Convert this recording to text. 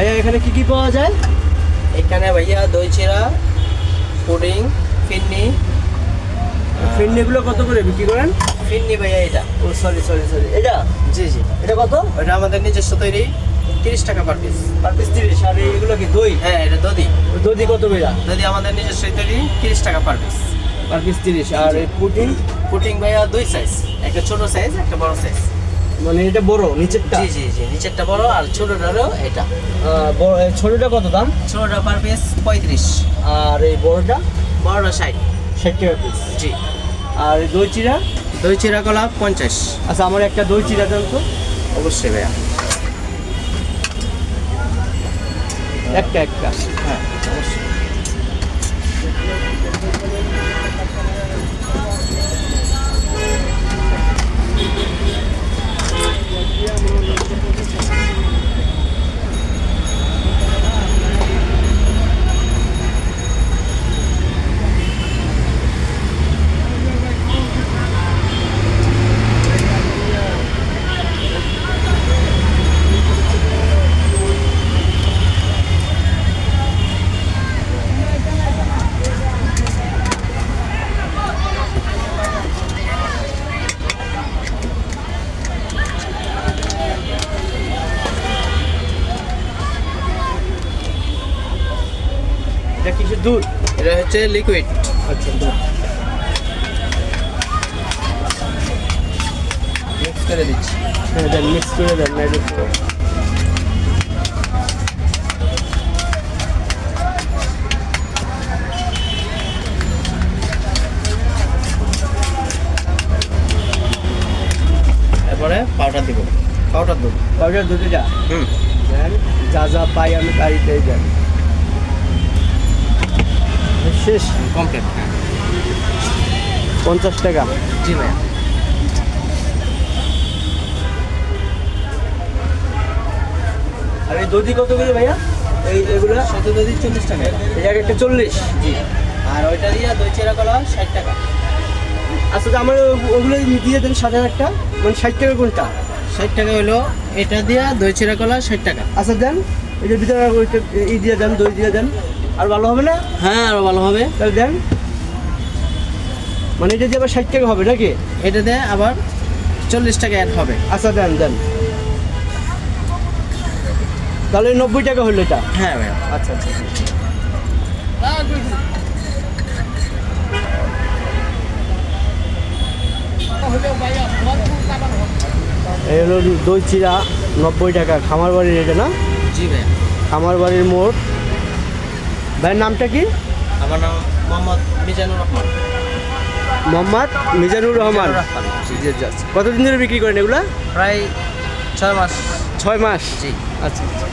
এখানে কি কি পাওয়া যায়? এখানে ভাইয়া দই চিরা পুডিং ফিন্নি। ফিরনিগুলো কত করে বিক্রি করেন? ফিন্নি ভাইয়া এটা। ও সরি সরি সরি এটা? জি জি। এটা কত? ওটা আমাদের নিজস্ব তৈরি তিরিশ টাকা পার পিস পার পিস তিরিশ। আর এগুলো কি দই? হ্যাঁ এটা দদি দই কত করে দদি আমাদের নিজস্ব তৈরি তিরিশ টাকা পার পিস পার পিস তিরিশ। আর এই পুটিং পুটিং ভাইয়া দুই সাইজ একটা ছোট সাইজ একটা বড় সাইজ মানে এটা বড় নিচেরটা? জি জি জি নিচেরটা বড় আর ছোটটা হলো এটা বড় ছোটটা কত দাম? ছোটটা পার পিস পঁয়ত্রিশ। আর এই বড়টা? বড়টা ষাট। ষাট টাকা পিস জি। আর দই চিরা দই চিরা কলা পঞ্চাশ। আচ্ছা আমার একটা দই চিরা দেন তো। অবশ্যই ভাইয়া। একটা একটা। হ্যাঁ অবশ্যই। এটা কিসের দুধ? এটা হচ্ছে লিকুইড আচ্ছা দুধ। মিক্স করে দিচ্ছি। হ্যাঁ দেন মিক্স করে দেন না এটা তো- এরপরে পাউডার দিব। পাউডার দুধ। পাউডার দুধ এটা হুম। যা যা পাই আমি তাইটাই দেন। শেষ? কমপ্লিট পঞ্চাশ টাকা। জি ভাইয়া। আর এই দধি কত করে ভাইয়া? এই এগুলো? শত দই চল্লিশ টাকা। এই এক একটা চল্লিশ? জি। আর ওইটা দিয়ে দই চিরা কলা ষাট টাকা। আচ্ছা আমার ওগুলো দিয়ে দেন সাত হাজারটা মানে ষাট টাকা কোনটা? ষাট টাকা হলো এটা দিয়া দই চিরা কলা ষাট টাকা। আচ্ছা দেন। এটার ভিতরে এই দিয়ে দেন দই দিয়ে দেন। আর ভালো হবে না? হ্যাঁ আরও ভালো হবে। তাহলে দেন। মানে এটা দিয়ে আবার ষাট টাকা হবে নাকি? এটা দিয়ে আবার চল্লিশ টাকা অ্যাড হবে। আচ্ছা দেন দেন। তাহলে নব্বই টাকা হলো এটা? হ্যাঁ ভাইয়া। আচ্ছা আচ্ছা এই হলো দই চিরা নব্বই টাকা। খামার বাড়ির এটা না? জি ভাইয়া। খামার বাড়ির মোড়। ভাইয়ের নামটা কি? আমার নাম মোহাম্মদ মিজানুর রহমান। মোহাম্মদ মিজানুর রহমান। কতদিন ধরে বিক্রি করেন এগুলা? প্রায় ছয় মাস। ছয় মাস? জি। আচ্ছা আচ্ছা।